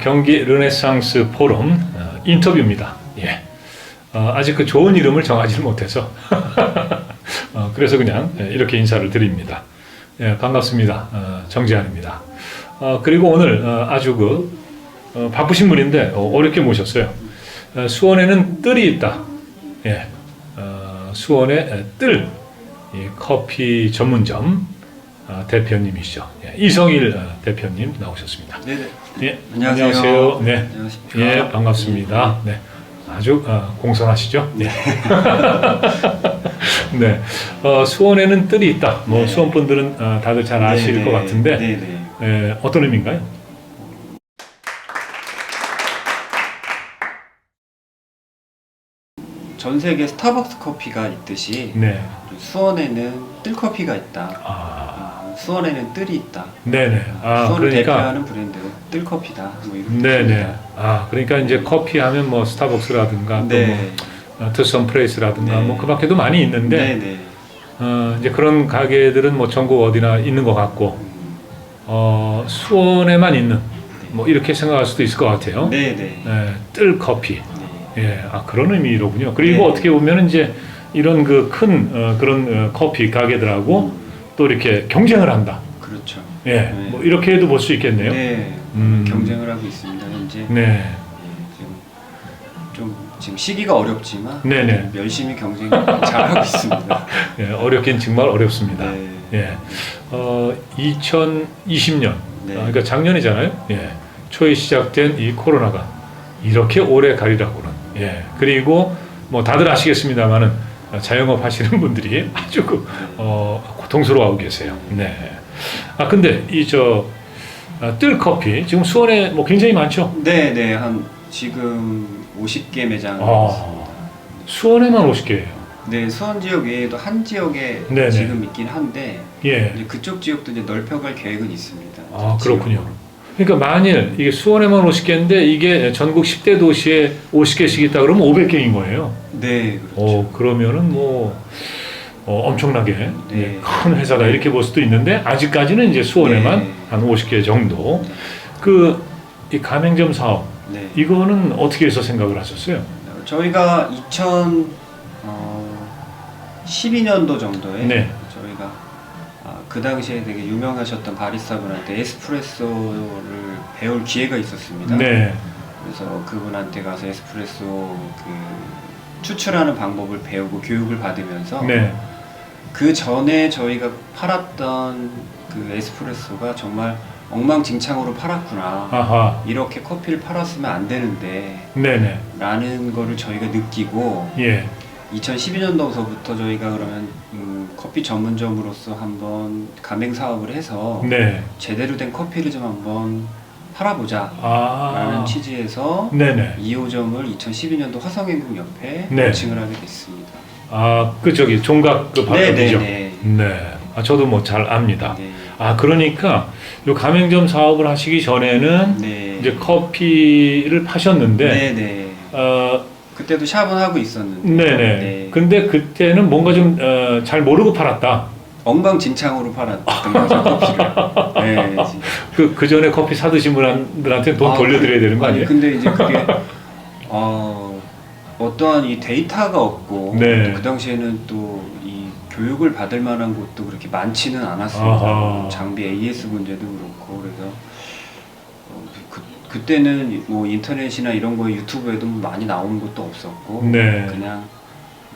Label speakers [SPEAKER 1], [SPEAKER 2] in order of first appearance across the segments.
[SPEAKER 1] 경기 르네상스 포럼 어, 인터뷰입니다. 예. 어, 아직 그 좋은 이름을 정하지 못해서 어, 그래서 그냥 예, 이렇게 인사를 드립니다. 예, 반갑습니다. 어, 정지한입니다. 어, 그리고 오늘 어, 아주 그 어, 바쁘신 분인데 어, 어렵게 모셨어요. 어, 수원에는 뜰이 있다. 예. 어, 수원에 에, 뜰이 커피 전문점 어, 대표님이시죠. 예, 이성일 어, 대표님 나오셨습니다.
[SPEAKER 2] 네네.
[SPEAKER 1] 예,
[SPEAKER 2] 안녕하세요.
[SPEAKER 1] 안녕하세요. 네,
[SPEAKER 2] 안녕하십니까.
[SPEAKER 1] 예, 반갑습니다. 네, 아주 어, 공손하시죠? 네. 네, 어, 수원에는 뜰이 있다. 뭐
[SPEAKER 2] 네.
[SPEAKER 1] 수원 분들은 어, 다들 잘 아실
[SPEAKER 2] 네네.
[SPEAKER 1] 것 같은데
[SPEAKER 2] 네네.
[SPEAKER 1] 예, 어떤 의미인가요?
[SPEAKER 2] 전 세계 스타벅스 커피가 있듯이
[SPEAKER 1] 네,
[SPEAKER 2] 수원에는 뜰 커피가 있다.
[SPEAKER 1] 아,
[SPEAKER 2] 아, 수원에는 뜰이 있다.
[SPEAKER 1] 네네. 아,
[SPEAKER 2] 수원을
[SPEAKER 1] 그러니까
[SPEAKER 2] 대표하는 브랜드 뜰 커피다. 뭐 이런
[SPEAKER 1] 네네. 아, 그러니까 이제 커피 하면 뭐 스타벅스라든가
[SPEAKER 2] 네.
[SPEAKER 1] 또뭐 투썸 프레이스라든가
[SPEAKER 2] 네.
[SPEAKER 1] 뭐 그 밖에도 많이 있는데
[SPEAKER 2] 네네.
[SPEAKER 1] 어, 이제 그런 가게들은 뭐 전국 어디나 있는 것 같고
[SPEAKER 2] 음,
[SPEAKER 1] 어, 수원에만 있는 뭐 이렇게 생각할 수도 있을 것 같아요.
[SPEAKER 2] 네네.
[SPEAKER 1] 예, 뜰 커피.
[SPEAKER 2] 네.
[SPEAKER 1] 예, 아 그런 의미로군요. 그리고
[SPEAKER 2] 네.
[SPEAKER 1] 어떻게 보면 이제 이런 그큰 어, 그런 어, 커피 가게들하고 또 이렇게 경쟁을 한다.
[SPEAKER 2] 그렇죠.
[SPEAKER 1] 예,
[SPEAKER 2] 네.
[SPEAKER 1] 뭐 이렇게도 볼 수 있겠네요.
[SPEAKER 2] 네.
[SPEAKER 1] 음.
[SPEAKER 2] 경쟁을 하고 있습니다. 현재.
[SPEAKER 1] 네,
[SPEAKER 2] 예, 지금 좀 지금 시기가 어렵지만
[SPEAKER 1] 네네.
[SPEAKER 2] 열심히 경쟁 잘하고 있습니다.
[SPEAKER 1] 예, 어렵긴 정말 어렵습니다.
[SPEAKER 2] 네.
[SPEAKER 1] 예, 어, 2020년,
[SPEAKER 2] 네.
[SPEAKER 1] 아, 그러니까 작년이잖아요. 예, 초에 시작된 이 코로나가 이렇게 오래 가리라고는. 예, 그리고 뭐 다들 아시겠습니다만은 자영업 하시는 분들이 아주 그, 어, 고통스러워하고 계세요. 네. 아 근데 이저 아, 뜰 커피 지금 수원에 뭐 굉장히 많죠.
[SPEAKER 2] 네, 네. 한 지금 50개 매장
[SPEAKER 1] 아. 수원에만 50개예요.
[SPEAKER 2] 네, 수원 지역 외에도 한 지역에
[SPEAKER 1] 네네.
[SPEAKER 2] 지금 있긴 한데
[SPEAKER 1] 예.
[SPEAKER 2] 이제 그쪽 지역도 이제 넓혀갈 계획은 있습니다.
[SPEAKER 1] 아,
[SPEAKER 2] 지역으로.
[SPEAKER 1] 그렇군요. 그러니까 만일 이게 수원에만 50개인데 이게 전국 10대 도시에 50개씩 있다 그러면 500개인 거예요.
[SPEAKER 2] 네, 그렇죠.
[SPEAKER 1] 어, 그러면은 뭐 어, 엄청나게
[SPEAKER 2] 네.
[SPEAKER 1] 큰 회사다 이렇게 볼 수도 있는데 아직까지는 이제 수원에만
[SPEAKER 2] 네.
[SPEAKER 1] 한 50개 정도. 그 이 가맹점 사업
[SPEAKER 2] 네.
[SPEAKER 1] 이거는 어떻게 해서 생각을 하셨어요?
[SPEAKER 2] 저희가 2012년도 정도에
[SPEAKER 1] 네.
[SPEAKER 2] 저희가 아, 그 당시에 되게 유명하셨던 바리스타분한테 에스프레소를 배울 기회가 있었습니다.
[SPEAKER 1] 네.
[SPEAKER 2] 그래서 그분한테 가서 에스프레소 그 추출하는 방법을 배우고 교육을 받으면서
[SPEAKER 1] 네.
[SPEAKER 2] 그 전에 저희가 팔았던 그 에스프레소가 정말 엉망진창으로 팔았구나.
[SPEAKER 1] 아하.
[SPEAKER 2] 이렇게 커피를 팔았으면 안 되는데
[SPEAKER 1] 네네.
[SPEAKER 2] 라는 거를 저희가 느끼고
[SPEAKER 1] 예.
[SPEAKER 2] 2012년도서부터 저희가 그러면 음, 커피 전문점으로서 한번 가맹 사업을 해서
[SPEAKER 1] 네.
[SPEAKER 2] 제대로 된 커피를 좀 한번 팔아보자
[SPEAKER 1] 아.
[SPEAKER 2] 라는 취지에서
[SPEAKER 1] 네네.
[SPEAKER 2] 2호점을 2012년도 화성행국 옆에
[SPEAKER 1] 네.
[SPEAKER 2] 론칭을 하게 됐습니다.
[SPEAKER 1] 아, 그 저기 종각 그 방법이죠.
[SPEAKER 2] 네네네.
[SPEAKER 1] 네. 아, 저도 뭐 잘 압니다.
[SPEAKER 2] 네.
[SPEAKER 1] 아, 그러니까 요 가맹점 사업을 하시기 전에는
[SPEAKER 2] 네.
[SPEAKER 1] 이제 커피를 파셨는데
[SPEAKER 2] 네 네.
[SPEAKER 1] 어,
[SPEAKER 2] 그때도 샵은 하고 있었는데
[SPEAKER 1] 네네.
[SPEAKER 2] 네.
[SPEAKER 1] 근데 그때는 뭔가 좀 어, 잘 모르고 팔았다.
[SPEAKER 2] 엉망진창으로 팔았던 거죠 커피를. 네.
[SPEAKER 1] 그, 그 전에 커피 사드신 분들한테 돈
[SPEAKER 2] 아,
[SPEAKER 1] 돌려드려야 되는 거
[SPEAKER 2] 아니,
[SPEAKER 1] 아니에요?
[SPEAKER 2] 근데 이제 그게 어, 어떠한 이 데이터가 없고
[SPEAKER 1] 네.
[SPEAKER 2] 또그 당시에는 또 이 교육을 받을 만한 곳도 그렇게 많지는 않았습니다.
[SPEAKER 1] 아하.
[SPEAKER 2] 장비 AS 문제도 그렇고 그래서 어, 그, 그때는 뭐 인터넷이나 이런 거 유튜브에도 많이 나오는 것도 없었고
[SPEAKER 1] 네.
[SPEAKER 2] 그냥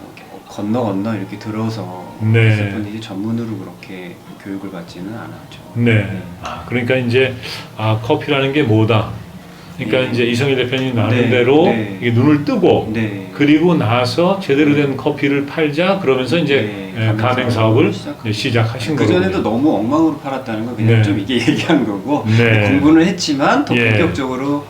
[SPEAKER 2] 이렇게 건너 건너 이렇게 들어서
[SPEAKER 1] 네.
[SPEAKER 2] 했을 뿐이지 전문으로 그렇게 교육을 받지는 않았죠.
[SPEAKER 1] 네. 아, 그러니까 이제 아, 커피라는 게 뭐다. 그러니까
[SPEAKER 2] 네.
[SPEAKER 1] 이제 이성일 대표님 나는
[SPEAKER 2] 네.
[SPEAKER 1] 대로
[SPEAKER 2] 네.
[SPEAKER 1] 이게 눈을 뜨고
[SPEAKER 2] 네.
[SPEAKER 1] 그리고 나서 제대로 된 커피를 팔자 그러면서 이제
[SPEAKER 2] 네,
[SPEAKER 1] 예, 가맹 사업을 시작하신
[SPEAKER 2] 그
[SPEAKER 1] 거예요.
[SPEAKER 2] 전에도 너무 엉망으로 팔았다는 건 그냥
[SPEAKER 1] 네.
[SPEAKER 2] 좀 이게 얘기한 거고
[SPEAKER 1] 네.
[SPEAKER 2] 공부는 했지만 더
[SPEAKER 1] 예.
[SPEAKER 2] 본격적으로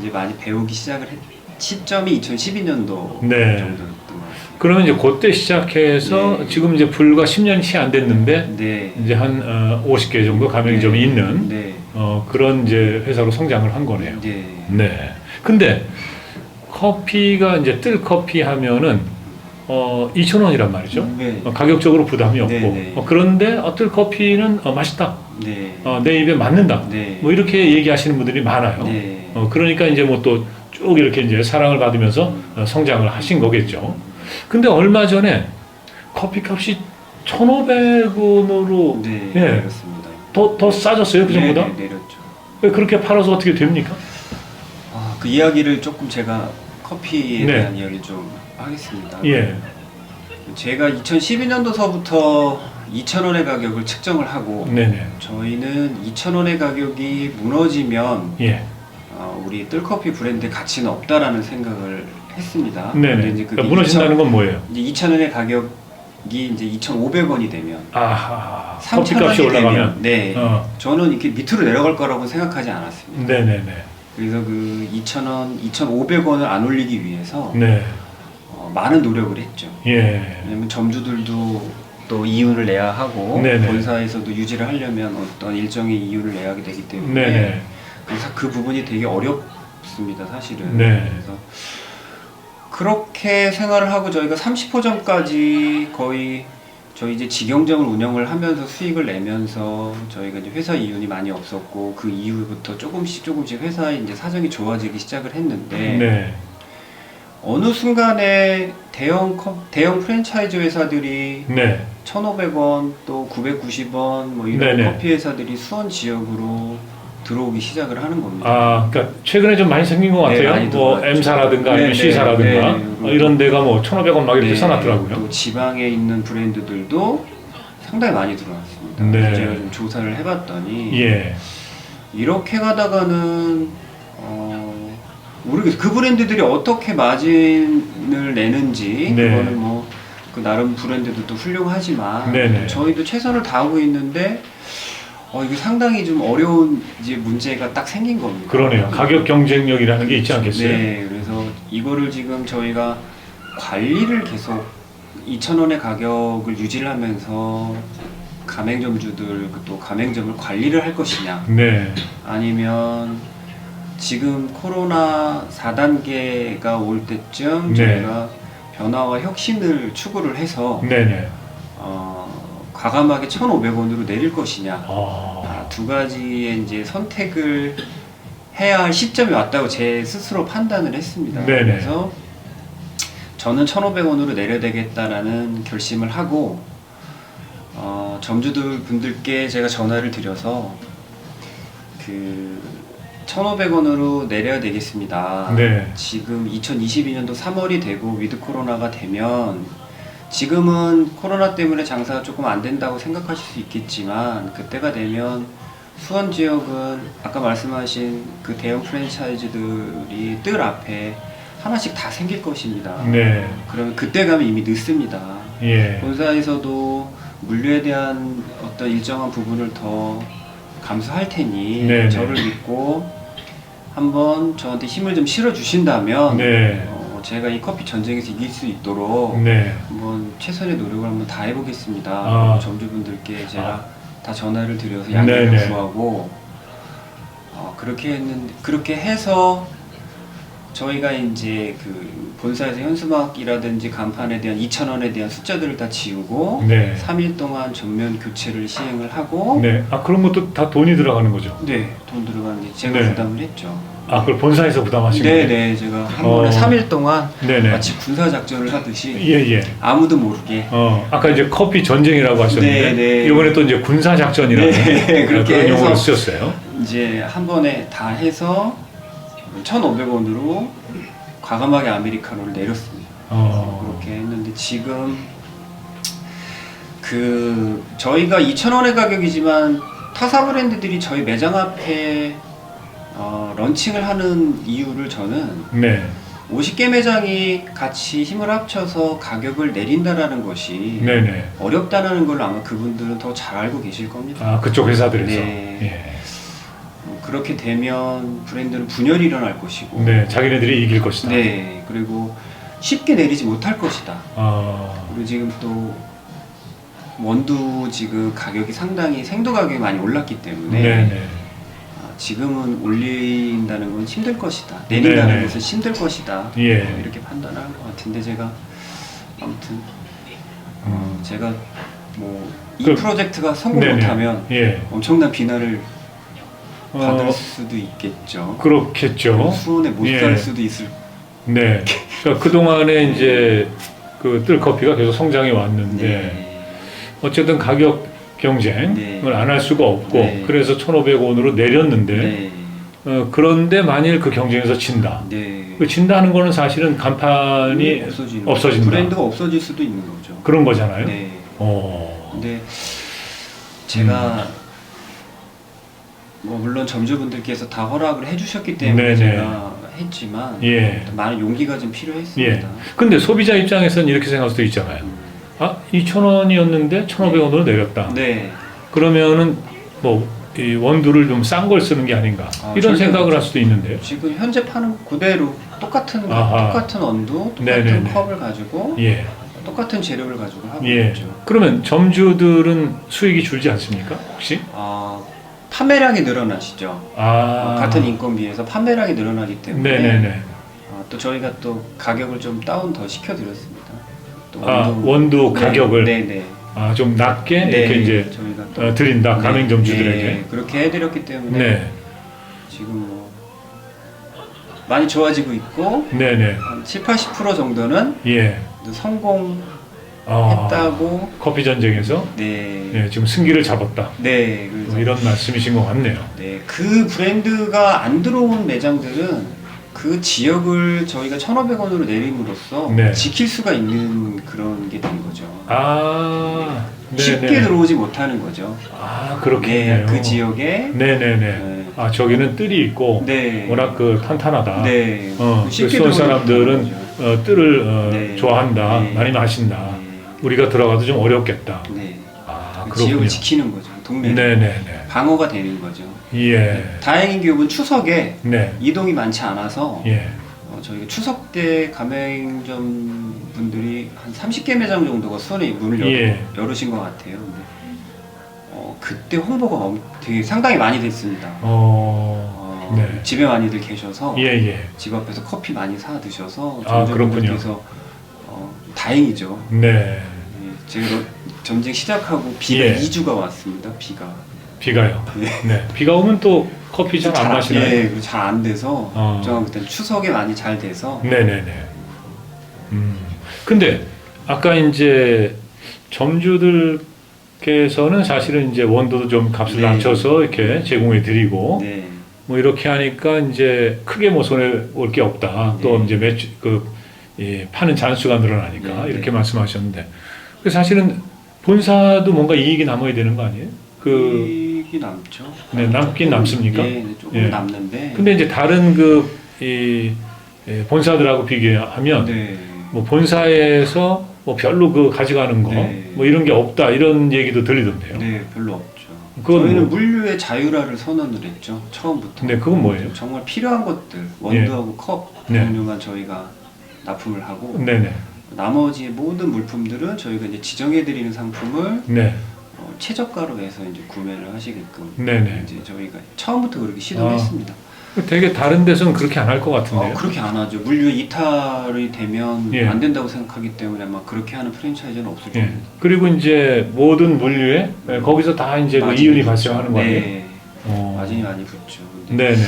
[SPEAKER 2] 이제 많이 배우기 시작을 했 시점이 2012년도
[SPEAKER 1] 네.
[SPEAKER 2] 정도였던 것 같아요.
[SPEAKER 1] 그러면 이제 그때 시작해서
[SPEAKER 2] 네.
[SPEAKER 1] 지금 이제 불과 10년이 안 됐는데
[SPEAKER 2] 네.
[SPEAKER 1] 이제 한 어, 50개 정도 가맹점이
[SPEAKER 2] 네.
[SPEAKER 1] 있는
[SPEAKER 2] 네.
[SPEAKER 1] 어, 그런 이제 회사로 성장을 한 거네요.
[SPEAKER 2] 네.
[SPEAKER 1] 네. 근데 커피가 이제 뜰 커피 하면은 어, 2,000원이란 말이죠.
[SPEAKER 2] 네.
[SPEAKER 1] 어, 가격적으로 부담이 없고
[SPEAKER 2] 네, 네.
[SPEAKER 1] 어, 그런데 어, 뜰 커피는 어, 맛있다.
[SPEAKER 2] 네.
[SPEAKER 1] 어, 내 입에 맞는다.
[SPEAKER 2] 네.
[SPEAKER 1] 뭐 이렇게 얘기하시는 분들이 많아요.
[SPEAKER 2] 네.
[SPEAKER 1] 어, 그러니까 이제 뭐 또 쭉 이렇게 이제 사랑을 받으면서 어, 성장을 하신 거겠죠. 근데 얼마 전에 커피값이 1,500원으로
[SPEAKER 2] 네.
[SPEAKER 1] 예. 더, 더 싸졌어요, 그 전보다?
[SPEAKER 2] 네, 네, 내렸죠.
[SPEAKER 1] 왜 그렇게 팔아서 어떻게 됩니까?
[SPEAKER 2] 아, 그 이야기를 조금 제가 커피에
[SPEAKER 1] 네.
[SPEAKER 2] 대한 이야기 좀 하겠습니다.
[SPEAKER 1] 예.
[SPEAKER 2] 제가 2012년도서부터 2,000원의 가격을 측정을 하고
[SPEAKER 1] 네네.
[SPEAKER 2] 저희는 2,000원의 가격이 무너지면
[SPEAKER 1] 예.
[SPEAKER 2] 어, 우리 뜰커피 브랜드의 가치는 없다라는 생각을 했습니다.
[SPEAKER 1] 네네.
[SPEAKER 2] 근데 이제 그게
[SPEAKER 1] 그러니까 무너진다는 건 뭐예요?
[SPEAKER 2] 2,000, 이제 2,000원의 가격 이 이제 2,500원이 되면
[SPEAKER 1] 아하.
[SPEAKER 2] 3,000원이
[SPEAKER 1] 커피값이 올라가면.
[SPEAKER 2] 되면 네.
[SPEAKER 1] 어.
[SPEAKER 2] 저는 이렇게 밑으로 내려갈 거라고 생각하지 않았습니다.
[SPEAKER 1] 네 네 네.
[SPEAKER 2] 그래서 그 2,000원, 2,500원을 안 올리기 위해서
[SPEAKER 1] 네.
[SPEAKER 2] 어, 많은 노력을 했죠.
[SPEAKER 1] 예.
[SPEAKER 2] 왜냐면 점주들도 또 이윤을 내야 하고
[SPEAKER 1] 네네.
[SPEAKER 2] 본사에서도 유지를 하려면 어떤 일정의 이윤을 내야 하게 되기 때문에
[SPEAKER 1] 네네.
[SPEAKER 2] 그래서 그 부분이 되게 어렵습니다 사실은
[SPEAKER 1] 네.
[SPEAKER 2] 그래서 그렇게 생활을 하고 저희가 30호점까지 거의 저희 이제 직영점을 운영을 하면서 수익을 내면서 저희가 이제 회사 이윤이 많이 없었고 그 이후부터 조금씩 조금씩 회사의 이제 사정이 좋아지기 시작을 했는데
[SPEAKER 1] 네.
[SPEAKER 2] 어느 순간에 대형 컴- 대형 프랜차이즈 회사들이
[SPEAKER 1] 네.
[SPEAKER 2] 1,500원 또 990원 뭐 이런
[SPEAKER 1] 네네.
[SPEAKER 2] 커피 회사들이 수원 지역으로 들어오기 시작을 하는 겁니다.
[SPEAKER 1] 아, 그러니까 최근에 좀 많이 생긴 것
[SPEAKER 2] 네,
[SPEAKER 1] 같아요.
[SPEAKER 2] 많이
[SPEAKER 1] 뭐
[SPEAKER 2] 들어왔죠.
[SPEAKER 1] M사라든가 아니면
[SPEAKER 2] 네,
[SPEAKER 1] C사라든가
[SPEAKER 2] 네, 네.
[SPEAKER 1] 어, 이런 데가 뭐 1,500원 막 이렇게
[SPEAKER 2] 네,
[SPEAKER 1] 써놨더라고요.
[SPEAKER 2] 또 지방에 있는 브랜드들도 상당히 많이 들어왔습니다.
[SPEAKER 1] 네.
[SPEAKER 2] 제가 좀 조사를 해봤더니
[SPEAKER 1] 예.
[SPEAKER 2] 이렇게 가다가는 어, 모르겠어요. 그 브랜드들이 어떻게 마진을 내는지
[SPEAKER 1] 네.
[SPEAKER 2] 그거는 뭐 그 나름 브랜드들도 훌륭하지만
[SPEAKER 1] 네네.
[SPEAKER 2] 저희도 최선을 다하고 있는데 어, 이게 상당히 좀 어려운 이제 문제가 딱 생긴 겁니다.
[SPEAKER 1] 그러네요. 가격 경쟁력이라는 게 있지 않겠어요?
[SPEAKER 2] 네, 그래서 이거를 지금 저희가 관리를 계속 2,000원의 가격을 유지를 하면서 가맹점주들 그또 가맹점을 관리를 할 것이냐
[SPEAKER 1] 네.
[SPEAKER 2] 아니면 지금 코로나 4단계가 올 때쯤
[SPEAKER 1] 네.
[SPEAKER 2] 저희가 변화와 혁신을 추구를 해서
[SPEAKER 1] 네 네.
[SPEAKER 2] 어, 과감하게 1,500원으로 내릴 것이냐
[SPEAKER 1] 아,
[SPEAKER 2] 아, 두 가지의 이제 선택을 해야 할 시점이 왔다고 제 스스로 판단을 했습니다.
[SPEAKER 1] 네네.
[SPEAKER 2] 그래서 저는 1,500원으로 내려야 되겠다라는 결심을 하고 어, 점주들 분들께 제가 전화를 드려서 그 1,500원으로 내려야 되겠습니다.
[SPEAKER 1] 네.
[SPEAKER 2] 지금 2022년도 3월이 되고 위드 코로나가 되면 지금은 코로나 때문에 장사가 조금 안 된다고 생각하실 수 있겠지만 그때가 되면 수원 지역은 아까 말씀하신 그 대형 프랜차이즈들이 뜰 앞에 하나씩 다 생길 것입니다.
[SPEAKER 1] 네.
[SPEAKER 2] 그러면 그때 가면 이미 늦습니다.
[SPEAKER 1] 예.
[SPEAKER 2] 본사에서도 물류에 대한 어떤 일정한 부분을 더 감수할 테니
[SPEAKER 1] 네네.
[SPEAKER 2] 저를 믿고 한번 저한테 힘을 좀 실어 주신다면
[SPEAKER 1] 네.
[SPEAKER 2] 어, 제가 이 커피 전쟁에서 이길 수 있도록
[SPEAKER 1] 네.
[SPEAKER 2] 한번 최선의 노력을 한번 다 해보겠습니다.
[SPEAKER 1] 아.
[SPEAKER 2] 점주분들께 제가
[SPEAKER 1] 아.
[SPEAKER 2] 다 전화를 드려서 양해를
[SPEAKER 1] 네네.
[SPEAKER 2] 구하고 어, 그렇게 했는데 그렇게 해서 저희가 이제 그 본사에서 현수막이라든지 간판에 대한 2,000원에 대한 숫자들을 다 지우고
[SPEAKER 1] 네.
[SPEAKER 2] 3일 동안 전면 교체를 시행을 하고
[SPEAKER 1] 네. 아, 그런 것도 다 돈이 들어가는 거죠.
[SPEAKER 2] 네, 돈 들어가는데 제가
[SPEAKER 1] 네.
[SPEAKER 2] 부담을 했죠.
[SPEAKER 1] 아, 그걸 본사에서 부담하신
[SPEAKER 2] 네,
[SPEAKER 1] 거예요?
[SPEAKER 2] 네, 제가 한
[SPEAKER 1] 어.
[SPEAKER 2] 번에 3일 동안
[SPEAKER 1] 네네.
[SPEAKER 2] 마치 군사 작전을 하듯이
[SPEAKER 1] 예, 예.
[SPEAKER 2] 아무도 모르게
[SPEAKER 1] 어, 아까 이제 커피 전쟁이라고 하셨는데
[SPEAKER 2] 네, 네.
[SPEAKER 1] 이번에 또 이제 군사 작전이라는
[SPEAKER 2] 네, 그렇게
[SPEAKER 1] 그런 용어를
[SPEAKER 2] 해서
[SPEAKER 1] 쓰셨어요.
[SPEAKER 2] 이제 한 번에 다 해서 1,500원으로 과감하게 아메리카노를 내렸습니다.
[SPEAKER 1] 어.
[SPEAKER 2] 그렇게 했는데 지금 그 저희가 2,000원의 가격이지만 타사 브랜드들이 저희 매장 앞에 어, 런칭을 하는 이유를 저는
[SPEAKER 1] 네.
[SPEAKER 2] 50개 매장이 같이 힘을 합쳐서 가격을 내린다라는 것이
[SPEAKER 1] 네네.
[SPEAKER 2] 어렵다는 걸 아마 그분들은 더 잘 알고 계실 겁니다.
[SPEAKER 1] 아, 그쪽 회사들에서.
[SPEAKER 2] 네.
[SPEAKER 1] 예.
[SPEAKER 2] 어, 그렇게 되면 브랜드는 분열이 일어날 것이고
[SPEAKER 1] 네. 자기네들이 이길 것이다.
[SPEAKER 2] 네, 그리고 쉽게 내리지 못할 것이다.
[SPEAKER 1] 아,
[SPEAKER 2] 그리고 지금 또 원두 지금 가격이 상당히 생도 가격이 많이 올랐기 때문에
[SPEAKER 1] 네네.
[SPEAKER 2] 아, 지금은 올린다는 건 힘들 것이다. 내린다는
[SPEAKER 1] 네네.
[SPEAKER 2] 것은 힘들 것이다.
[SPEAKER 1] 예.
[SPEAKER 2] 어, 이렇게 판단을 한 것 같은데 제가 아무튼
[SPEAKER 1] 음.
[SPEAKER 2] 제가 뭐 이
[SPEAKER 1] 그-
[SPEAKER 2] 프로젝트가 성공
[SPEAKER 1] 네네.
[SPEAKER 2] 못하면
[SPEAKER 1] 예.
[SPEAKER 2] 엄청난 비난을 받을
[SPEAKER 1] 어,
[SPEAKER 2] 수도 있겠죠.
[SPEAKER 1] 그렇겠죠.
[SPEAKER 2] 수원에 못
[SPEAKER 1] 예.
[SPEAKER 2] 살 수도 있을.
[SPEAKER 1] 네. 그러니까 그동안에 이제 그 뜰커피가 계속 성장해 왔는데
[SPEAKER 2] 네.
[SPEAKER 1] 어쨌든 가격 경쟁을
[SPEAKER 2] 네.
[SPEAKER 1] 안할 수가 없고
[SPEAKER 2] 네.
[SPEAKER 1] 그래서 1,500원으로 내렸는데
[SPEAKER 2] 네.
[SPEAKER 1] 어, 그런데 만일 그 경쟁에서 진다.
[SPEAKER 2] 네.
[SPEAKER 1] 그 진다는 거는 사실은 간판이
[SPEAKER 2] 없어지는
[SPEAKER 1] 없어진다.
[SPEAKER 2] 브랜드가 없어질 수도 있는 거죠.
[SPEAKER 1] 그런 거잖아요.
[SPEAKER 2] 네.
[SPEAKER 1] 어.
[SPEAKER 2] 근데 제가
[SPEAKER 1] 음.
[SPEAKER 2] 뭐 물론 점주분들께서 다 허락을 해주셨기 때문에
[SPEAKER 1] 네네.
[SPEAKER 2] 제가 했지만
[SPEAKER 1] 예.
[SPEAKER 2] 많은 용기가 좀 필요했습니다.
[SPEAKER 1] 예. 근데 소비자 입장에서는 이렇게 생각할 수도 있잖아요.
[SPEAKER 2] 음.
[SPEAKER 1] 아, 2,000원이었는데 1,500원으로 내렸다.
[SPEAKER 2] 네.
[SPEAKER 1] 그러면은 뭐 이 원두를 좀 싼 걸 쓰는 게 아닌가
[SPEAKER 2] 아,
[SPEAKER 1] 이런
[SPEAKER 2] 절대
[SPEAKER 1] 생각을. 할 수도 있는데요.
[SPEAKER 2] 지금 현재 파는 그대로 똑같은
[SPEAKER 1] 아하.
[SPEAKER 2] 똑같은 온도, 똑같은
[SPEAKER 1] 네네네.
[SPEAKER 2] 컵을 가지고
[SPEAKER 1] 예.
[SPEAKER 2] 똑같은 재료를 가지고 하고
[SPEAKER 1] 예.
[SPEAKER 2] 있죠.
[SPEAKER 1] 그러면 점주들은 수익이 줄지 않습니까? 혹시?
[SPEAKER 2] 아, 판매량이 늘어나시죠.
[SPEAKER 1] 아.
[SPEAKER 2] 같은 인건비에서 판매량이 늘어나기 때문에
[SPEAKER 1] 네네네.
[SPEAKER 2] 아, 또 저희가 또 가격을 좀 다운 더 시켜드렸습니다. 또
[SPEAKER 1] 아,
[SPEAKER 2] 원두- 네,
[SPEAKER 1] 가격을
[SPEAKER 2] 네네.
[SPEAKER 1] 아, 좀 낮게
[SPEAKER 2] 네,
[SPEAKER 1] 이렇게 이제
[SPEAKER 2] 저희가 또
[SPEAKER 1] 어, 드린다
[SPEAKER 2] 네,
[SPEAKER 1] 가맹점주들에게.
[SPEAKER 2] 네, 그렇게 해드렸기 때문에
[SPEAKER 1] 네.
[SPEAKER 2] 지금 뭐 많이 좋아지고 있고
[SPEAKER 1] 네 네.
[SPEAKER 2] 한 7, 80% 정도는
[SPEAKER 1] 예.
[SPEAKER 2] 성공했다고
[SPEAKER 1] 아, 커피 전쟁에서
[SPEAKER 2] 네.
[SPEAKER 1] 예, 지금 승기를 잡았다.
[SPEAKER 2] 네, 그래서
[SPEAKER 1] 뭐 이런 말씀이신 것 같네요.
[SPEAKER 2] 네, 그 브랜드가 안 들어온 매장들은 그 지역을 저희가 1,500원으로 내림으로써
[SPEAKER 1] 네.
[SPEAKER 2] 지킬 수가 있는 그런 게 된 거죠.
[SPEAKER 1] 아,
[SPEAKER 2] 쉽게
[SPEAKER 1] 네네.
[SPEAKER 2] 들어오지 못하는 거죠.
[SPEAKER 1] 아,
[SPEAKER 2] 네,
[SPEAKER 1] 그렇겠네요.
[SPEAKER 2] 그 지역에
[SPEAKER 1] 네네네.
[SPEAKER 2] 네.
[SPEAKER 1] 아, 저기는 뜰이 있고
[SPEAKER 2] 네.
[SPEAKER 1] 워낙 그 탄탄하다.
[SPEAKER 2] 네.
[SPEAKER 1] 어, 그
[SPEAKER 2] 쉽게
[SPEAKER 1] 수원
[SPEAKER 2] 들어오지
[SPEAKER 1] 사람들은
[SPEAKER 2] 못하는 거죠.
[SPEAKER 1] 어, 뜰을 어,
[SPEAKER 2] 네.
[SPEAKER 1] 좋아한다,
[SPEAKER 2] 네.
[SPEAKER 1] 많이 마신다.
[SPEAKER 2] 네.
[SPEAKER 1] 우리가 들어가도 좀 어렵겠다.
[SPEAKER 2] 네.
[SPEAKER 1] 아,
[SPEAKER 2] 그
[SPEAKER 1] 그렇군요.
[SPEAKER 2] 지역을 지키는 거죠. 동네.
[SPEAKER 1] 네네네.
[SPEAKER 2] 방어가 되는 거죠.
[SPEAKER 1] 예.
[SPEAKER 2] 다행인 기업은 추석에
[SPEAKER 1] 네.
[SPEAKER 2] 이동이 많지 않아서
[SPEAKER 1] 예.
[SPEAKER 2] 어, 저희가 추석 때 가맹점 분들이 한 30개 매장 정도가 수원에 문을 열,
[SPEAKER 1] 예.
[SPEAKER 2] 열으신 것 같아요. 근데 어, 그때 홍보가 엄- 되게 상당히 많이 됐습니다.
[SPEAKER 1] 어.
[SPEAKER 2] 어,
[SPEAKER 1] 네.
[SPEAKER 2] 집에 많이들 계셔서
[SPEAKER 1] 예, 예.
[SPEAKER 2] 집 앞에서 커피 많이 사 드셔서
[SPEAKER 1] 아,
[SPEAKER 2] 점주분들께서 어, 다행이죠.
[SPEAKER 1] 네.
[SPEAKER 2] 예, 제가 전쟁 시작하고 비가
[SPEAKER 1] 예.
[SPEAKER 2] 2주가 왔습니다. 비가
[SPEAKER 1] 비가요.
[SPEAKER 2] 예.
[SPEAKER 1] 네. 비가 오면 또 커피 잘 안 마시나요?
[SPEAKER 2] 예, 잘안 돼서
[SPEAKER 1] 어.
[SPEAKER 2] 저 그때 추석에 많이 잘 돼서
[SPEAKER 1] 네네네. 음. 근데 아까 이제 점주들께서는 사실은 이제 원도도 좀 값을
[SPEAKER 2] 네.
[SPEAKER 1] 낮춰서 이렇게 제공해 드리고
[SPEAKER 2] 네.
[SPEAKER 1] 뭐 이렇게 하니까 이제 크게 뭐 손해 올 게 없다. 또
[SPEAKER 2] 네.
[SPEAKER 1] 이제 매출 그 이, 파는 잔수가 늘어나니까
[SPEAKER 2] 네,
[SPEAKER 1] 이렇게
[SPEAKER 2] 네.
[SPEAKER 1] 말씀하셨는데 그 사실은 본사도 뭔가 이익이 남아야 되는 거 아니에요? 그
[SPEAKER 2] 이 익이 남죠.
[SPEAKER 1] 네, 남긴 남습니까?
[SPEAKER 2] 예, 네, 조금
[SPEAKER 1] 예.
[SPEAKER 2] 남는데.
[SPEAKER 1] 근데 이제 다른 그 이 본사들하고 비교하면
[SPEAKER 2] 네.
[SPEAKER 1] 뭐 본사에서 뭐 별로 그 가져가는 거뭐
[SPEAKER 2] 네.
[SPEAKER 1] 이런 게 없다 이런 얘기도 들리던데요.
[SPEAKER 2] 네, 별로 없죠. 저희는
[SPEAKER 1] 뭐-
[SPEAKER 2] 물류의 자유화를 선언을 했죠. 처음부터.
[SPEAKER 1] 네, 그건 뭐예요?
[SPEAKER 2] 정말 필요한 것들, 원두하고 컵
[SPEAKER 1] 네.
[SPEAKER 2] 종류만 저희가 납품을 하고
[SPEAKER 1] 네네.
[SPEAKER 2] 나머지 모든 물품들은 저희가 이제 지정해 드리는 상품을
[SPEAKER 1] 네.
[SPEAKER 2] 어, 최저가로 해서 이제 구매를 하시게끔
[SPEAKER 1] 네네.
[SPEAKER 2] 이제 저희가 처음부터 그렇게 시도를
[SPEAKER 1] 아,
[SPEAKER 2] 했습니다.
[SPEAKER 1] 되게 다른 데서는 그렇게 안 할 것 같은데요.
[SPEAKER 2] 어, 그렇게 안 하죠. 물류 이탈이 되면
[SPEAKER 1] 예.
[SPEAKER 2] 안 된다고 생각하기 때문에 아마 그렇게 하는 프랜차이즈는 없을
[SPEAKER 1] 예.
[SPEAKER 2] 겁니다.
[SPEAKER 1] 그리고 이제 모든 물류에 예, 거기서 다 이제 그
[SPEAKER 2] 마진이
[SPEAKER 1] 이윤이
[SPEAKER 2] 붙죠.
[SPEAKER 1] 발생하는 거 아니에요?
[SPEAKER 2] 네.
[SPEAKER 1] 어.
[SPEAKER 2] 마진이 많이 붙죠. 근데
[SPEAKER 1] 네네.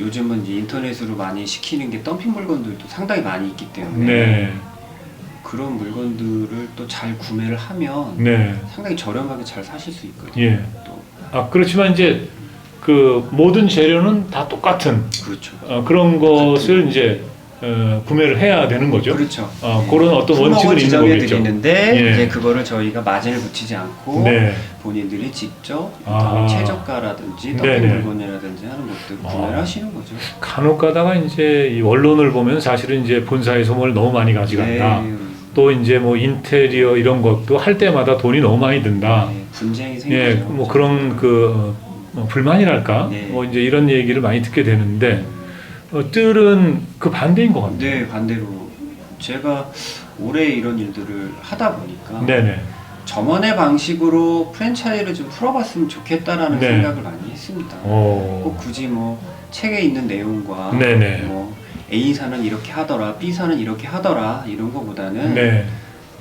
[SPEAKER 2] 요즘은 이제 인터넷으로 많이 시키는 게 덤핑 물건들도 상당히 많이 있기 때문에
[SPEAKER 1] 네.
[SPEAKER 2] 그런 물건들을 또 잘 구매를 하면
[SPEAKER 1] 네.
[SPEAKER 2] 상당히 저렴하게 잘 사실 수 있거든요.
[SPEAKER 1] 예.
[SPEAKER 2] 또
[SPEAKER 1] 아 그렇지만 이제 그 모든 재료는 다 똑같은
[SPEAKER 2] 그렇죠.
[SPEAKER 1] 어, 그런 것을 이제 어, 구매를 해야 되는 거죠.
[SPEAKER 2] 그렇죠.
[SPEAKER 1] 어, 그런 어떤
[SPEAKER 2] 품목을
[SPEAKER 1] 있는
[SPEAKER 2] 지정해
[SPEAKER 1] 거겠죠.
[SPEAKER 2] 드리는데
[SPEAKER 1] 예.
[SPEAKER 2] 이제 그거를 저희가 마진을 붙이지 않고
[SPEAKER 1] 네.
[SPEAKER 2] 본인들이 직접. 어떤 최저가라든지
[SPEAKER 1] 네네.
[SPEAKER 2] 물건이라든지 하는 것들을
[SPEAKER 1] 아.
[SPEAKER 2] 구매를 하시는 거죠.
[SPEAKER 1] 간혹 가다가 이제 이 원론을 보면 사실은 이제 본사에서 뭘 너무 많이 가져간다.
[SPEAKER 2] 네.
[SPEAKER 1] 또 이제 뭐 인테리어 이런 것도 할 때마다 돈이 너무 많이 든다.
[SPEAKER 2] 네, 분쟁이 생기죠.
[SPEAKER 1] 예, 뭐 그런 그 어, 뭐 불만이랄까,
[SPEAKER 2] 네.
[SPEAKER 1] 뭐 이제 이런 얘기를 많이 듣게 되는데 어, 뜰은 그 반대인 것 같네요.
[SPEAKER 2] 네, 반대로 제가 올해 이런 일들을 하다 보니까
[SPEAKER 1] 네네.
[SPEAKER 2] 저만의 방식으로 프랜차이즈를 좀 풀어봤으면 좋겠다라는
[SPEAKER 1] 네.
[SPEAKER 2] 생각을 많이 했습니다.
[SPEAKER 1] 오.
[SPEAKER 2] 꼭 굳이 뭐 책에 있는 내용과
[SPEAKER 1] 네네.
[SPEAKER 2] 뭐 A사는 이렇게 하더라, B사는 이렇게 하더라 이런 거보다는
[SPEAKER 1] 네.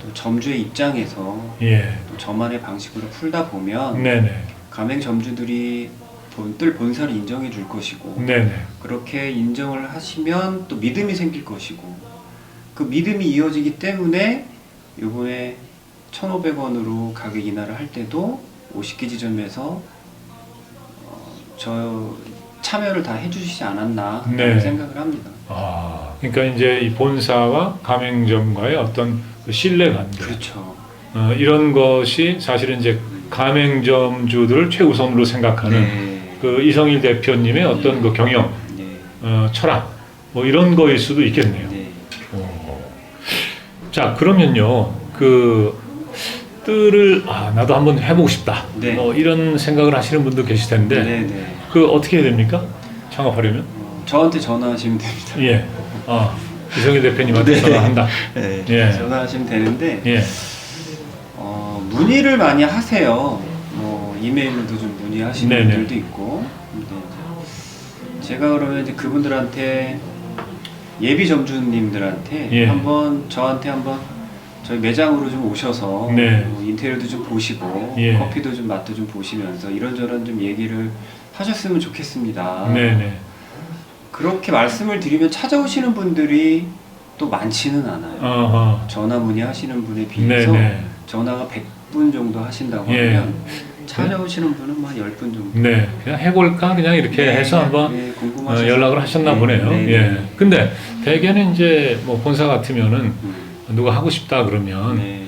[SPEAKER 2] 또 점주의 입장에서
[SPEAKER 1] 예.
[SPEAKER 2] 또 저만의 방식으로 풀다 보면
[SPEAKER 1] 네네.
[SPEAKER 2] 가맹 점주들이 본, 뜰 본사를 인정해 줄 것이고
[SPEAKER 1] 네네.
[SPEAKER 2] 그렇게 인정을 하시면 또 믿음이 생길 것이고 그 믿음이 이어지기 때문에 요번에 1,500원으로 가격 인하를 할 때도 50개 지점에서 어, 저 참여를 다 해주시지 않았나
[SPEAKER 1] 네.
[SPEAKER 2] 라는 생각을 합니다.
[SPEAKER 1] 아, 그러니까 이제 이 본사와 가맹점과의 어떤 그 신뢰관계
[SPEAKER 2] 그렇죠.
[SPEAKER 1] 어, 이런 것이 사실은 이제 가맹점주들을 최우선으로 생각하는
[SPEAKER 2] 네.
[SPEAKER 1] 그 이성일 대표님의 어떤 그 경영,
[SPEAKER 2] 네.
[SPEAKER 1] 어, 철학 뭐 이런 거일 수도 있겠네요.
[SPEAKER 2] 네.
[SPEAKER 1] 어. 자 그러면요 그 뜰을 아 나도 한번 해보고 싶다.
[SPEAKER 2] 네.
[SPEAKER 1] 뭐 이런 생각을 하시는 분도 계실 텐데
[SPEAKER 2] 네. 네.
[SPEAKER 1] 그 어떻게 해야 됩니까? 창업하려면?
[SPEAKER 2] 어, 저한테 전화하시면 됩니다.
[SPEAKER 1] 예. 아 이성일 대표님한테
[SPEAKER 2] 네.
[SPEAKER 1] 전화한다.
[SPEAKER 2] 네.
[SPEAKER 1] 예.
[SPEAKER 2] 전화하시면 되는데
[SPEAKER 1] 예.
[SPEAKER 2] 어, 문의를 많이 하세요. 뭐 이메일로도 좀 문의하시는
[SPEAKER 1] 네네.
[SPEAKER 2] 분들도 있고. 근데 이제 제가 그러면 이제 그분들한테 예비 점주님들한테
[SPEAKER 1] 예.
[SPEAKER 2] 한번 저한테 한번 저희 매장으로 좀 오셔서
[SPEAKER 1] 네.
[SPEAKER 2] 뭐 인테리어도 좀 보시고
[SPEAKER 1] 예.
[SPEAKER 2] 커피도 좀 맛도 좀 보시면서 이런저런 좀 얘기를 하셨으면 좋겠습니다.
[SPEAKER 1] 네네.
[SPEAKER 2] 그렇게 말씀을 드리면 찾아오시는 분들이 또 많지는 않아요.
[SPEAKER 1] 어허.
[SPEAKER 2] 전화 문의하시는 분에 비해서
[SPEAKER 1] 네네.
[SPEAKER 2] 전화가 100분 정도 하신다고
[SPEAKER 1] 예.
[SPEAKER 2] 하면 찾아오시는 분은 뭐한 10분 정도.
[SPEAKER 1] 네. 그냥 해볼까 그냥 이렇게
[SPEAKER 2] 네,
[SPEAKER 1] 해서 한번
[SPEAKER 2] 네,
[SPEAKER 1] 어. 연락을 하셨나
[SPEAKER 2] 네,
[SPEAKER 1] 보네요.
[SPEAKER 2] 네,
[SPEAKER 1] 예.
[SPEAKER 2] 네.
[SPEAKER 1] 근데 대개는 이제 뭐 본사 같으면은
[SPEAKER 2] 음,
[SPEAKER 1] 누가 하고 싶다 그러면
[SPEAKER 2] 네.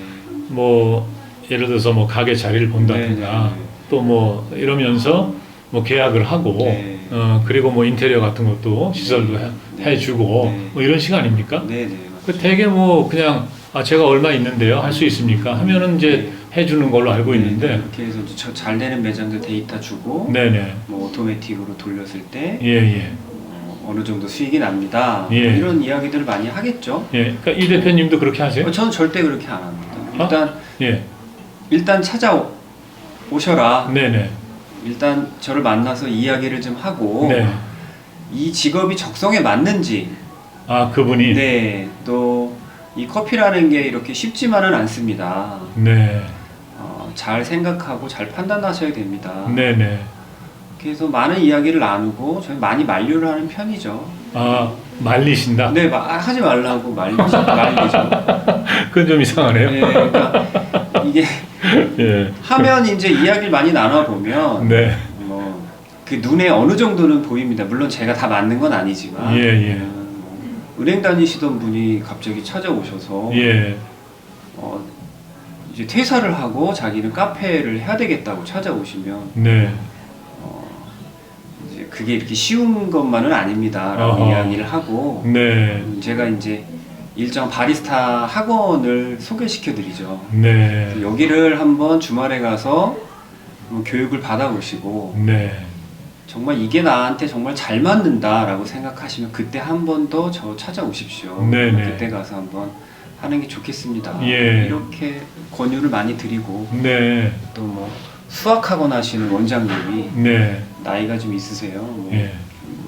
[SPEAKER 1] 뭐 예를 들어서 뭐 가게 자리를 본다든가
[SPEAKER 2] 네,
[SPEAKER 1] 또뭐 이러면서 뭐 계약을 하고
[SPEAKER 2] 네.
[SPEAKER 1] 어 그리고 뭐 인테리어 같은 것도 시설도 해,
[SPEAKER 2] 네.
[SPEAKER 1] 해주고
[SPEAKER 2] 네.
[SPEAKER 1] 뭐 이런 시간 아닙니까?
[SPEAKER 2] 네, 네.
[SPEAKER 1] 그 되게 뭐 그냥 아 제가 얼마 있는데요 할 수 있습니까 하면은 이제 해주는 걸로 알고 있는데
[SPEAKER 2] 네, 해서 이제 저잘 되는 매장들 데이터 주고
[SPEAKER 1] 네네
[SPEAKER 2] 뭐 오토매틱으로 돌렸을 때
[SPEAKER 1] 예예
[SPEAKER 2] 어, 어느 정도 수익이 납니다.
[SPEAKER 1] 예.
[SPEAKER 2] 이런 이야기들을 많이 하겠죠.
[SPEAKER 1] 예. 그러니까 이 대표님도 그렇게 하세요?
[SPEAKER 2] 어, 저는 절대 그렇게 안 합니다.
[SPEAKER 1] 아?
[SPEAKER 2] 일단
[SPEAKER 1] 예
[SPEAKER 2] 일단 찾아오셔라.
[SPEAKER 1] 네네
[SPEAKER 2] 일단 저를 만나서 이야기를 좀 하고
[SPEAKER 1] 네.
[SPEAKER 2] 이 직업이 적성에 맞는지
[SPEAKER 1] 아 그분이
[SPEAKER 2] 네, 또 이 커피라는 게 이렇게 쉽지만은 않습니다.
[SPEAKER 1] 네
[SPEAKER 2] 어, 잘 생각하고 잘 판단하셔야 됩니다.
[SPEAKER 1] 네네
[SPEAKER 2] 그래서 많은 이야기를 나누고 저희 많이 만류를 하는 편이죠.
[SPEAKER 1] 아 말리신다
[SPEAKER 2] 네, 마- 아, 하지 말라고 말리죠. 말리죠.
[SPEAKER 1] 그건 좀 이상하네요
[SPEAKER 2] 네, 그러니까 이게
[SPEAKER 1] 예
[SPEAKER 2] 하면 이제 이야기를 많이 나눠 보면
[SPEAKER 1] 네.
[SPEAKER 2] 뭐 그 눈에 어느 정도는 보입니다. 물론 제가 다 맞는 건 아니지만
[SPEAKER 1] 예, 예.
[SPEAKER 2] 음, 뭐 은행 다니시던 분이 갑자기 찾아오셔서
[SPEAKER 1] 예.
[SPEAKER 2] 어, 이제 퇴사를 하고 자기는 카페를 해야 되겠다고 찾아오시면
[SPEAKER 1] 네.
[SPEAKER 2] 어, 이제 그게 이렇게 쉬운 것만은 아닙니다라고
[SPEAKER 1] 어허.
[SPEAKER 2] 이야기를 하고
[SPEAKER 1] 네.
[SPEAKER 2] 음, 제가 이제 일정 바리스타 학원을 소개시켜 드리죠.
[SPEAKER 1] 네.
[SPEAKER 2] 여기를 한번 주말에 가서 뭐 교육을 받아보시고
[SPEAKER 1] 네.
[SPEAKER 2] 정말 이게 나한테 정말 잘 맞는다라고 생각하시면 그때 한 번 더 저 찾아오십시오.
[SPEAKER 1] 네 네.
[SPEAKER 2] 그때 가서 한번 하는 게 좋겠습니다.
[SPEAKER 1] 예.
[SPEAKER 2] 이렇게 권유를 많이 드리고
[SPEAKER 1] 네.
[SPEAKER 2] 또 뭐 수학학원 하시는 원장님이
[SPEAKER 1] 네.
[SPEAKER 2] 나이가 좀 있으세요. 뭐
[SPEAKER 1] 예.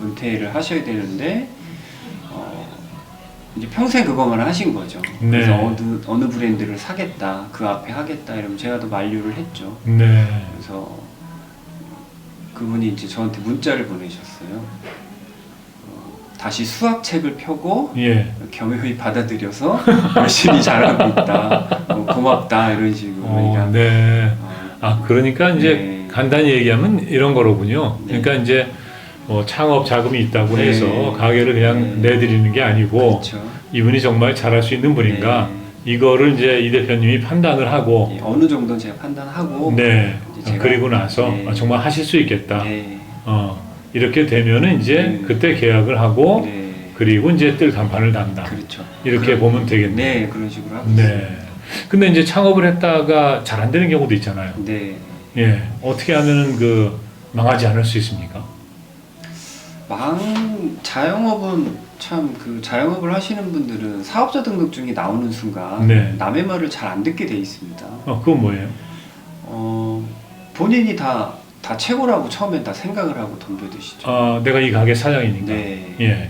[SPEAKER 2] 은퇴를 하셔야 되는데 어, 이제 평생 그거만 하신 거죠.
[SPEAKER 1] 네.
[SPEAKER 2] 그래서 어느 어느 브랜드를 사겠다, 그 앞에 하겠다 이러면 제가 또 만류를 했죠.
[SPEAKER 1] 네.
[SPEAKER 2] 그래서 그분이 이제 저한테 문자를 보내셨어요. 어, 다시 수학 책을 펴고
[SPEAKER 1] 예.
[SPEAKER 2] 겸허히 받아들여서 열심히 잘하고 있다. 어, 고맙다 이런 식으로.
[SPEAKER 1] 어,
[SPEAKER 2] 그러니까
[SPEAKER 1] 네.
[SPEAKER 2] 어,
[SPEAKER 1] 아, 그러니까 이제
[SPEAKER 2] 네.
[SPEAKER 1] 간단히 얘기하면 이런 거로군요.
[SPEAKER 2] 네.
[SPEAKER 1] 그러니까 이제 뭐 창업 자금이 있다고
[SPEAKER 2] 네.
[SPEAKER 1] 해서 가게를 그냥
[SPEAKER 2] 네.
[SPEAKER 1] 내드리는 게 아니고
[SPEAKER 2] 그렇죠.
[SPEAKER 1] 이분이 정말 잘할 수 있는 분인가
[SPEAKER 2] 네.
[SPEAKER 1] 이거를 이제 이 대표님이 판단을 하고
[SPEAKER 2] 예, 어느 정도는 제가 판단하고
[SPEAKER 1] 네.
[SPEAKER 2] 제가-
[SPEAKER 1] 그리고 나서
[SPEAKER 2] 네.
[SPEAKER 1] 아, 정말 하실 수 있겠다.
[SPEAKER 2] 네.
[SPEAKER 1] 어, 이렇게 되면은 이제
[SPEAKER 2] 네.
[SPEAKER 1] 그때 계약을 하고
[SPEAKER 2] 네.
[SPEAKER 1] 그리고 이제 뜰 간판을 단다.
[SPEAKER 2] 그렇죠.
[SPEAKER 1] 이렇게
[SPEAKER 2] 그런-
[SPEAKER 1] 보면 되겠네요.
[SPEAKER 2] 네, 그런 식으로 하고 있습니다.
[SPEAKER 1] 네. 근데 이제 창업을 했다가 잘 안 되는 경우도 있잖아요.
[SPEAKER 2] 네.
[SPEAKER 1] 예. 어떻게 하면은 그 망하지 않을 수 있습니까?
[SPEAKER 2] 망 자영업은 참 그 자영업을 하시는 분들은 사업자 등록증이 나오는 순간
[SPEAKER 1] 네.
[SPEAKER 2] 남의 말을 잘 안 듣게 돼 있습니다.
[SPEAKER 1] 어, 그건 뭐예요?
[SPEAKER 2] 어, 본인이 다, 다 최고라고 처음엔 다 생각을 하고 덤벼드시죠.
[SPEAKER 1] 아, 내가 이 가게 사장이니까.
[SPEAKER 2] 네.
[SPEAKER 1] 예.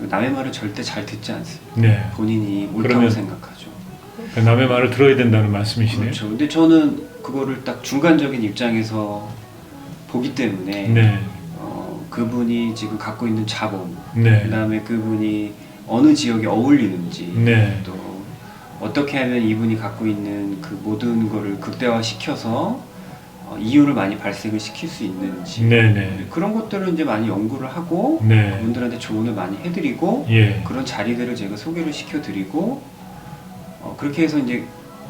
[SPEAKER 2] 남의 말을 절대 잘 듣지 않습니다.
[SPEAKER 1] 네.
[SPEAKER 2] 본인이 옳다고
[SPEAKER 1] 그러면-
[SPEAKER 2] 생각하죠.
[SPEAKER 1] 남의 말을 들어야 된다는 말씀이시네요.
[SPEAKER 2] 그렇죠. 근데 저는 그거를 딱 중간적인 입장에서 보기 때문에
[SPEAKER 1] 네,
[SPEAKER 2] 어, 그분이 지금 갖고 있는 자본,
[SPEAKER 1] 네,
[SPEAKER 2] 그다음에 그분이 어느 지역에 어울리는지,
[SPEAKER 1] 네,
[SPEAKER 2] 또 어떻게 하면 이분이 갖고 있는 그 모든 거를 극대화시켜서 어, 이윤을 많이 발생을 시킬 수 있는지
[SPEAKER 1] 네, 네,
[SPEAKER 2] 그런 것들을 이제 많이 연구를 하고
[SPEAKER 1] 네,
[SPEAKER 2] 그분들한테 조언을 많이 해드리고
[SPEAKER 1] 예,
[SPEAKER 2] 그런 자리들을 제가 소개를 시켜드리고 어, 그렇게 해서 이제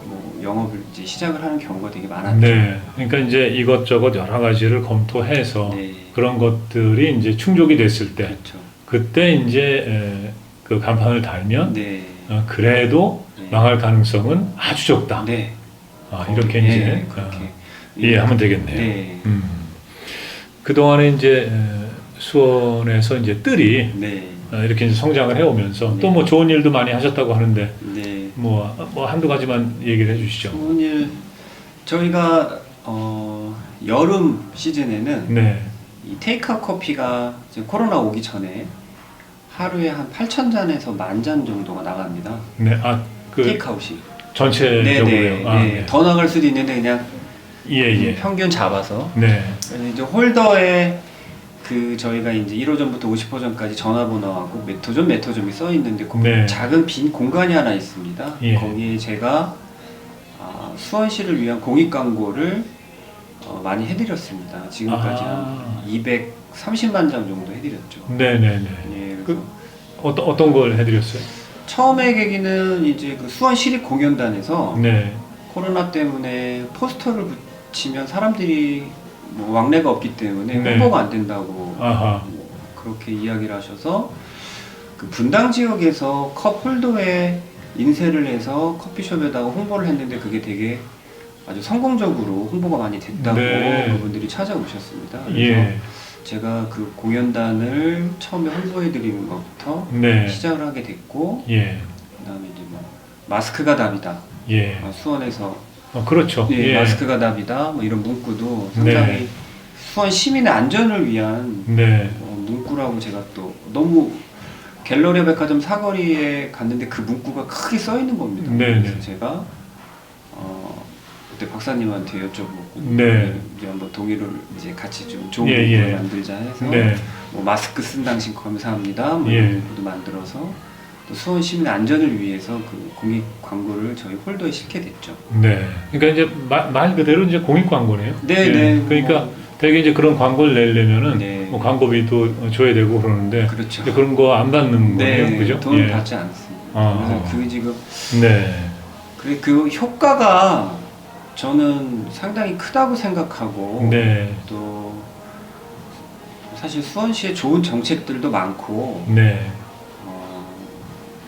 [SPEAKER 2] 뭐 영업을 이제 시작을 하는 경우가 되게 많았죠.
[SPEAKER 1] 네. 그러니까 이제 이것저것 여러 가지를 검토해서
[SPEAKER 2] 네.
[SPEAKER 1] 그런 것들이 이제 충족이 됐을 때
[SPEAKER 2] 그렇죠.
[SPEAKER 1] 그때 이제 에, 그 간판을 달면
[SPEAKER 2] 네.
[SPEAKER 1] 어, 그래도
[SPEAKER 2] 네.
[SPEAKER 1] 망할 가능성은 아주 적다.
[SPEAKER 2] 네.
[SPEAKER 1] 아, 이렇게
[SPEAKER 2] 네,
[SPEAKER 1] 이제
[SPEAKER 2] 그렇게
[SPEAKER 1] 어, 이해하면 되겠네요.
[SPEAKER 2] 네.
[SPEAKER 1] 음. 그 동안에 이제 에, 수원에서 이제 뜰이
[SPEAKER 2] 네.
[SPEAKER 1] 어, 이렇게 이제 성장을 해오면서
[SPEAKER 2] 네.
[SPEAKER 1] 또뭐 좋은 일도 많이 하셨다고 하는데
[SPEAKER 2] 네.
[SPEAKER 1] 뭐, 뭐 한두 가지만 얘기를 해주시죠.
[SPEAKER 2] 좋은 일 저희가 어, 여름 시즌에는
[SPEAKER 1] 네,
[SPEAKER 2] 이 테이크아웃 커피가 지금 코로나 오기 전에 하루에 한 8천 잔에서 만 잔 정도가 나갑니다.
[SPEAKER 1] 네, 아, 그
[SPEAKER 2] 테이크아웃이.
[SPEAKER 1] 전체적으로요.
[SPEAKER 2] 네네.
[SPEAKER 1] 아,
[SPEAKER 2] 네. 더 나갈 수도 있는데 그냥
[SPEAKER 1] 예, 예.
[SPEAKER 2] 평균 잡아서
[SPEAKER 1] 네,
[SPEAKER 2] 그래서 이제 홀더에 그 저희가 이제 1호점부터 50호점까지 전화번호하고 메토점 메토점이 써 있는데 그
[SPEAKER 1] 네.
[SPEAKER 2] 작은 빈 공간이 하나 있습니다.
[SPEAKER 1] 예.
[SPEAKER 2] 거기에 제가 아, 수원시를 위한 공익 광고를 어, 많이 해드렸습니다. 지금까지
[SPEAKER 1] 아.
[SPEAKER 2] 한 230만 장 정도 해드렸죠.
[SPEAKER 1] 네, 네, 네.
[SPEAKER 2] 예, 그래서
[SPEAKER 1] 그- 어떤 어떤 걸 해드렸어요?
[SPEAKER 2] 처음에 계기는 이제 그 수원 시립 공연단에서
[SPEAKER 1] 네,
[SPEAKER 2] 코로나 때문에 포스터를 붙이면 사람들이 뭐 왕래가 없기 때문에
[SPEAKER 1] 네.
[SPEAKER 2] 홍보가 안 된다고
[SPEAKER 1] 아하,
[SPEAKER 2] 뭐 그렇게 이야기를 하셔서 그 분당 지역에서 컵 홀더에 인쇄를 해서 커피숍에다가 홍보를 했는데 그게 되게 아주 성공적으로 홍보가 많이 됐다고
[SPEAKER 1] 네.
[SPEAKER 2] 그분들이 찾아오셨습니다. 그래서
[SPEAKER 1] 예,
[SPEAKER 2] 제가 그 공연단을 처음에 홍보해 드리는 것부터
[SPEAKER 1] 네,
[SPEAKER 2] 시작을 하게 됐고
[SPEAKER 1] 예,
[SPEAKER 2] 그다음에 이제 뭐 마스크가 답이다.
[SPEAKER 1] 예.
[SPEAKER 2] 아, 수원에서
[SPEAKER 1] 어, 그렇죠.
[SPEAKER 2] 예,
[SPEAKER 1] 예,
[SPEAKER 2] 마스크가 답이다. 뭐 이런 문구도 상당히
[SPEAKER 1] 네.
[SPEAKER 2] 수원 시민의 안전을 위한
[SPEAKER 1] 네,
[SPEAKER 2] 어, 문구라고 제가 또 너무 갤러리아 백화점 사거리에 갔는데 그 문구가 크게 써 있는 겁니다.
[SPEAKER 1] 네,
[SPEAKER 2] 그래서
[SPEAKER 1] 네.
[SPEAKER 2] 제가 어, 그때 박사님한테 여쭤보고
[SPEAKER 1] 네.
[SPEAKER 2] 이제 한번 동의를 이제 같이 좀 좋은
[SPEAKER 1] 예,
[SPEAKER 2] 문구를
[SPEAKER 1] 예.
[SPEAKER 2] 만들자 해서
[SPEAKER 1] 네,
[SPEAKER 2] 뭐 마스크 쓴 당신 감사합니다. 뭐
[SPEAKER 1] 예.
[SPEAKER 2] 이런 문구도 만들어서 또 수원 시민의 안전을 위해서 그 공익 광고를 저희 홀더에 실게 됐죠.
[SPEAKER 1] 네. 그러니까 이제 말, 말 그대로 이제 공익 광고네요.
[SPEAKER 2] 네,
[SPEAKER 1] 예,
[SPEAKER 2] 네.
[SPEAKER 1] 그러니까
[SPEAKER 2] 뭐,
[SPEAKER 1] 되게 이제 그런 광고를 내려면은
[SPEAKER 2] 네.
[SPEAKER 1] 뭐 광고비도 줘야 되고 그러는데
[SPEAKER 2] 그렇죠.
[SPEAKER 1] 이제 그런 거 안 받는 거예요,
[SPEAKER 2] 네,
[SPEAKER 1] 그죠?
[SPEAKER 2] 돈
[SPEAKER 1] 예.
[SPEAKER 2] 받지 않습니다.
[SPEAKER 1] 아.
[SPEAKER 2] 그래서 그 지금
[SPEAKER 1] 네,
[SPEAKER 2] 그래 그 효과가 저는 상당히 크다고 생각하고
[SPEAKER 1] 네,
[SPEAKER 2] 또 사실 수원시에 좋은 정책들도 많고
[SPEAKER 1] 네,
[SPEAKER 2] 어,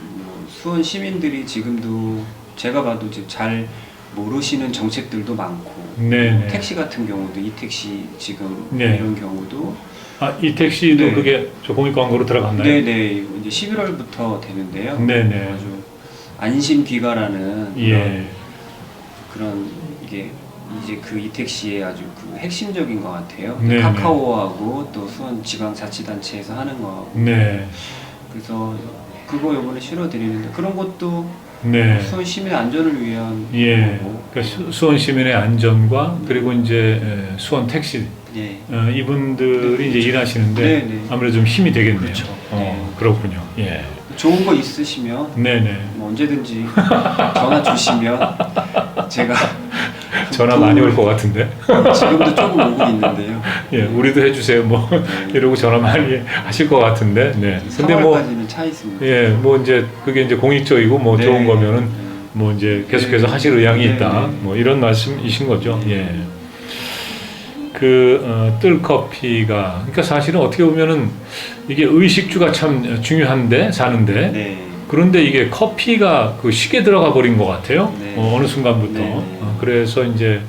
[SPEAKER 2] 뭐 수원 시민들이 지금도 제가 봐도 이제 잘 모르시는 정책들도 많고
[SPEAKER 1] 네,
[SPEAKER 2] 뭐
[SPEAKER 1] 네.
[SPEAKER 2] 택시 같은 경우도 이 택시 지금
[SPEAKER 1] 네.
[SPEAKER 2] 이런 경우도
[SPEAKER 1] 아, 이 택시도
[SPEAKER 2] 네.
[SPEAKER 1] 그게 저 공익 광고로 들어갔나요?
[SPEAKER 2] 네네 이제 11월부터 되는데요.
[SPEAKER 1] 네네.
[SPEAKER 2] 아주 안심 귀가라는
[SPEAKER 1] 예,
[SPEAKER 2] 그런 이게 이제 그 이택시의 아주 그 핵심적인 것 같아요.
[SPEAKER 1] 네네.
[SPEAKER 2] 카카오하고 또 수원 지방자치단체에서 하는 거.
[SPEAKER 1] 네,
[SPEAKER 2] 그래서 그거 요번에 실어드리는데 그런 것도
[SPEAKER 1] 네.
[SPEAKER 2] 수원 시민 안전을 위한
[SPEAKER 1] 예,
[SPEAKER 2] 거고.
[SPEAKER 1] 그러니까 수- 수원 시민의 안전과 그리고 이제 에, 수원 택시
[SPEAKER 2] 예.
[SPEAKER 1] 어, 이분들이 이제 일하시는데
[SPEAKER 2] 네, 네.
[SPEAKER 1] 아무래도 좀 힘이 되겠네요.
[SPEAKER 2] 그렇죠.
[SPEAKER 1] 어,
[SPEAKER 2] 네.
[SPEAKER 1] 그렇군요. 예,
[SPEAKER 2] 좋은 거 있으시면
[SPEAKER 1] 네, 네.
[SPEAKER 2] 뭐 언제든지 전화 주시면 제가
[SPEAKER 1] 전화 많이 올 것 같은데.
[SPEAKER 2] 지금도 조금 오고 있는데요.
[SPEAKER 1] 예, 우리도 해주세요. 뭐
[SPEAKER 2] 네.
[SPEAKER 1] 이러고 전화 많이 하실 것 같은데. 네. 근데 뭐
[SPEAKER 2] 3월까지는 차 있습니다.
[SPEAKER 1] 예, 뭐 이제 그게 이제 공익적이고 뭐
[SPEAKER 2] 네.
[SPEAKER 1] 좋은 거면은
[SPEAKER 2] 네.
[SPEAKER 1] 뭐 이제 계속해서
[SPEAKER 2] 네.
[SPEAKER 1] 하실 의향이
[SPEAKER 2] 네,
[SPEAKER 1] 있다.
[SPEAKER 2] 네.
[SPEAKER 1] 뭐 이런 말씀이신 거죠.
[SPEAKER 2] 네.
[SPEAKER 1] 예. 그 어, 뜰커피가 그러니까 사실은 어떻게 보면은 이게 의식주가 참 중요한데 사는데
[SPEAKER 2] 네.
[SPEAKER 1] 그런데 이게 커피가 그 식에 들어가 버린 것 같아요.
[SPEAKER 2] 네.
[SPEAKER 1] 어, 어느 순간부터.
[SPEAKER 2] 네, 네.
[SPEAKER 1] 어, 그래서 이제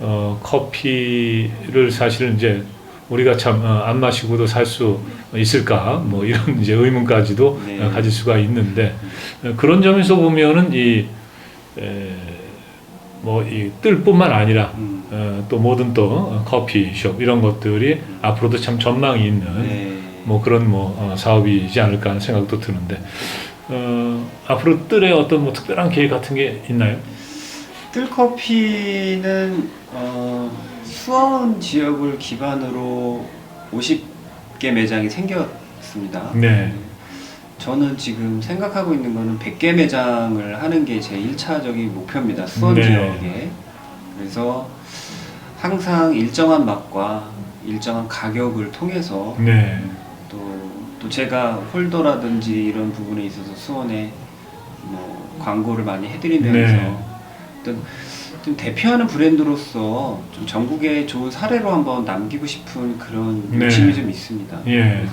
[SPEAKER 1] 어, 커피를 사실은 이제 우리가 참안 마시고도 살 수 있을까 뭐 이런 이제 의문까지도
[SPEAKER 2] 네.
[SPEAKER 1] 어, 가질 수가 있는데 어, 그런 점에서 보면은 이 뭐 이 뜰뿐만 아니라
[SPEAKER 2] 음.
[SPEAKER 1] 어, 또 모든 또 어, 커피숍 이런 것들이 앞으로도 참 전망이 있는
[SPEAKER 2] 네.
[SPEAKER 1] 뭐 그런 뭐 어, 사업이지 않을까 하는 생각도 드는데 어, 앞으로 뜰에 어떤 뭐 특별한 계획 같은 게 있나요?
[SPEAKER 2] 뜰커피는 어, 수원 지역을 기반으로 50개 매장이 생겼습니다.
[SPEAKER 1] 네.
[SPEAKER 2] 저는 지금 생각하고 있는 거는 100개 매장을 하는 게 제 1차적인 목표입니다. 수원
[SPEAKER 1] 네.
[SPEAKER 2] 지역에. 그래서 항상 일정한 맛과 일정한 가격을 통해서
[SPEAKER 1] 네.
[SPEAKER 2] 또, 또 제가 홀더라든지 이런 부분에 있어서 수원에 뭐 광고를 많이 해드리면서
[SPEAKER 1] 네.
[SPEAKER 2] 어떤 좀 대표하는 브랜드로서 좀 전국에 좋은 사례로 한번 남기고 싶은 그런
[SPEAKER 1] 네.
[SPEAKER 2] 욕심이 좀 있습니다.
[SPEAKER 1] 예.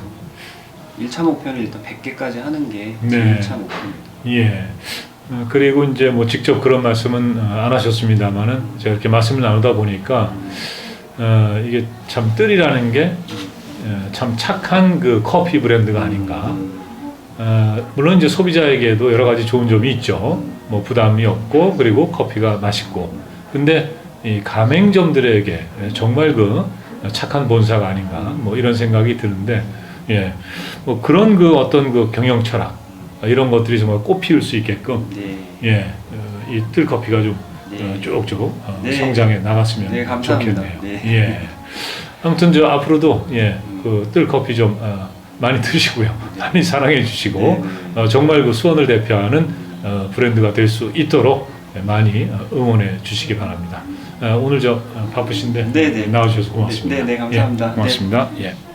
[SPEAKER 2] 그래서 1차 목표는 일단 100개까지 하는 게
[SPEAKER 1] 네.
[SPEAKER 2] 제 1차 목표입니다.
[SPEAKER 1] 예. 어, 그리고 이제 뭐 직접 그런 말씀은 어, 안 하셨습니다만은 제가 이렇게 말씀을 나누다 보니까 어, 이게 참 뜰이라는 게참 착한 그 커피 브랜드가 아닌가. 어, 물론 이제 소비자에게도 여러 가지 좋은 점이 있죠. 뭐 부담이 없고 그리고 커피가 맛있고. 근데 이 가맹점들에게 정말 그 착한 본사가 아닌가. 뭐 이런 생각이 드는데 예. 뭐 그런 그 어떤 그 경영 철학 이런 것들이 정말 꽃 피울 수 있게끔
[SPEAKER 2] 네.
[SPEAKER 1] 예. 어, 이 뜰커피가 좀
[SPEAKER 2] 네.
[SPEAKER 1] 어, 쭉쭉 어,
[SPEAKER 2] 네.
[SPEAKER 1] 성장해 나갔으면
[SPEAKER 2] 네.
[SPEAKER 1] 좋겠네요.
[SPEAKER 2] 네.
[SPEAKER 1] 예. 아무튼 저 앞으로도 예, 그 뜰커피 좀 어, 많이 드시고요. 많이 사랑해 주시고
[SPEAKER 2] 네, 네.
[SPEAKER 1] 어, 정말 그 수원을 대표하는 어, 브랜드가 될 수 있도록 많이 어, 응원해 주시기 바랍니다. 어, 오늘 저 어, 바쁘신데
[SPEAKER 2] 네, 네.
[SPEAKER 1] 나와주셔서 고맙습니다.
[SPEAKER 2] 네, 네, 감사합니다.
[SPEAKER 1] 예, 고맙습니다. 예.